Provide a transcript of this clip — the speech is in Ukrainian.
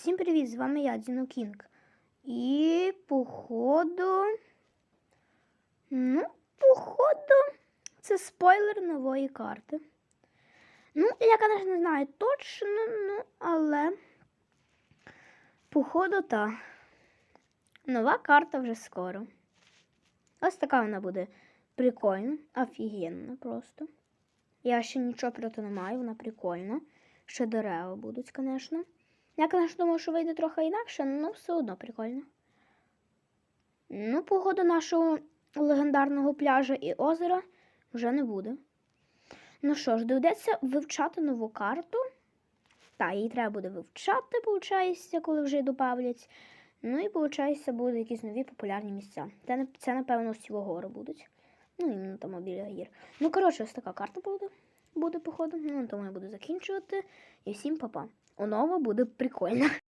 Всім привіт! З вами я, Діно Кінг. І походу. Ну, походу, це спойлер нової карти. Ну, я, звісно, не знаю точно, ну, але. Походу, та. Нова карта вже скоро. Ось така вона буде прикольна, офігенна просто. Я ще нічого проти не маю, вона прикольна. Ще дерева будуть, звісно. Я, звісно, думаю, що вийде трохи інакше, але все одно прикольно. Ну, погода нашого легендарного пляжа і озера вже не буде. Ну що ж, доведеться вивчати нову карту. Так, її треба буде вивчати, виходить, коли вже добавлять. Ну і, виходить, будуть якісь нові популярні місця. Це, це напевно, всі гори будуть. Ну, іменно там біля гір. Ну, коротше, ось така карта буде, буде походу. Ну, тому я буду закінчувати. І всім па-па. Онова буде прикольно.